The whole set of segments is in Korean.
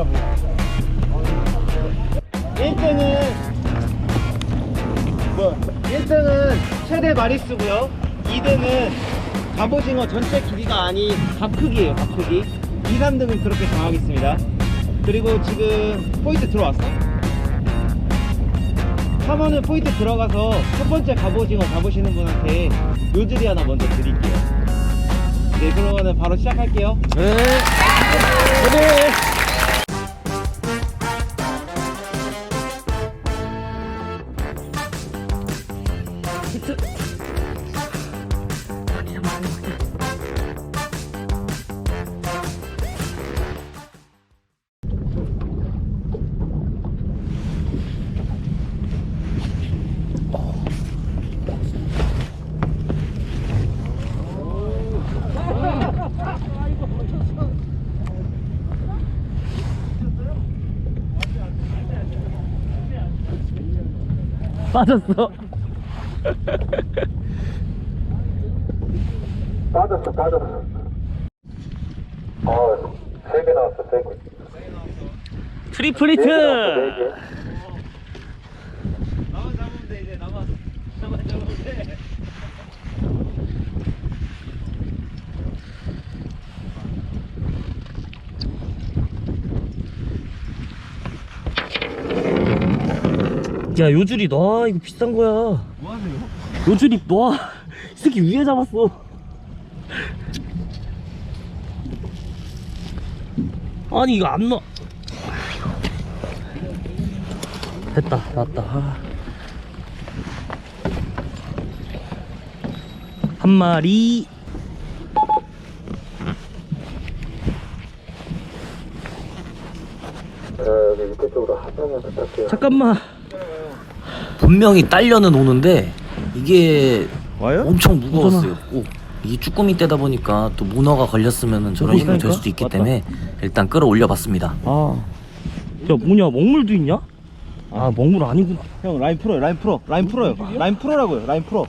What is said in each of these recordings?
하더라고 1등은 뭐 1등은 최대 마리수고요. 2등은 갑오징어 전체 길이가 아닌 밥 크기예요 밥 크기. 2, 3등은 그렇게 정하겠습니다. 그리고 지금 포인트 들어왔어? 3원은 포인트 들어가서 첫 번째 갑오징어 잡으시는 분한테 요즈리 하나 먼저 드릴게요. 네 그러면은 바로 시작할게요. 네. 빠졌어. 빠졌어, 빠졌어. 어, 세개 나왔어, 세 개. 트리플 히트. 네개 나왔어, 네 개. 나만 잡으면 돼 이제 나만 나만 잡으면 돼 야 요줄이 놔 이거 비싼 거야. 뭐하세요? 요줄이 놔. 이 새끼 위에 잡았어. 아니 이거 안 놔. 됐다 나왔다. 아. 한 마리. 어, 여기 밑에 쪽으로 하단을 부탁해요. 잠깐만. 분명히 딸려는 오는데 이게 와요? 엄청 무거웠어요. 오, 이 쭈꾸미 떼다 보니까 또 문어가 걸렸으면 저런 식으로 될 수도 있기 맞다. 때문에 일단 끌어올려 봤습니다. 아. 야 뭐냐 먹물도 있냐? 아 먹물 아니구나. 형 라인 풀어요 라인 풀어 라인 풀어요 라인 풀어라고요 라인 풀어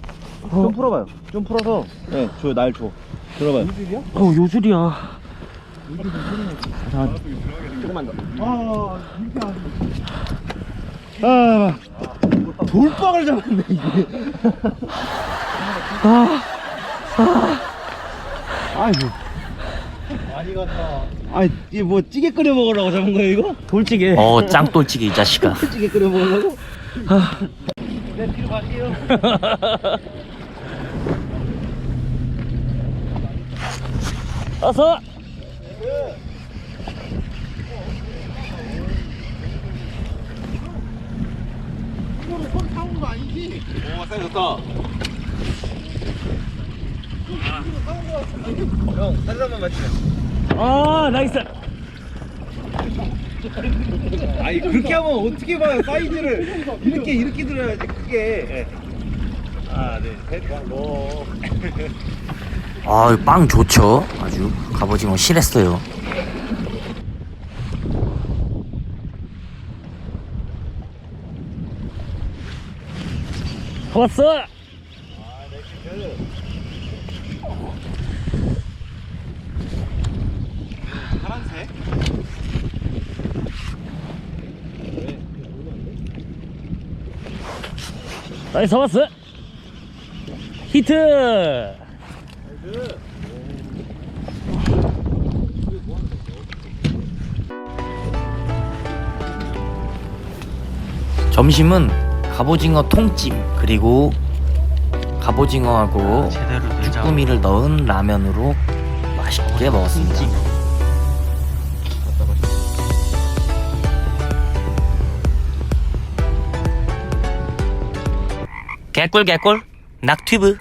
좀 풀어봐요 좀 풀어서 네줘날줘 들어봐요 어 요줄이야. 조금만 더 아, 돌빵을 잡았네 이게 아. 아이고 많이 갔다 아니 이게 뭐 찌개 끓여 먹으려고 잡은 거예요 이거? 돌찌개. 어 짱돌찌개 이 자식아. 찌개 끓여 먹으려고? 네 뒤로 갈게요 어서. 오 사이 좋다 형 사진 한번 맞추요 아 나이스. 아니 그렇게 하면 어떻게 봐요 사이즈를 이렇게 이렇게 들어야지 크게 하나 둘셋 뭐. 아빵 좋죠. 아주 갑오징어 실했어요. 왔어. 파란색 나이스 왔어. 히트. 점심은 갑오징어 통찜 그리고 갑오징어하고 쭈꾸미를 넣은 라면으로 맛있게 먹었습니다. 개꿀 개꿀. 낙튜브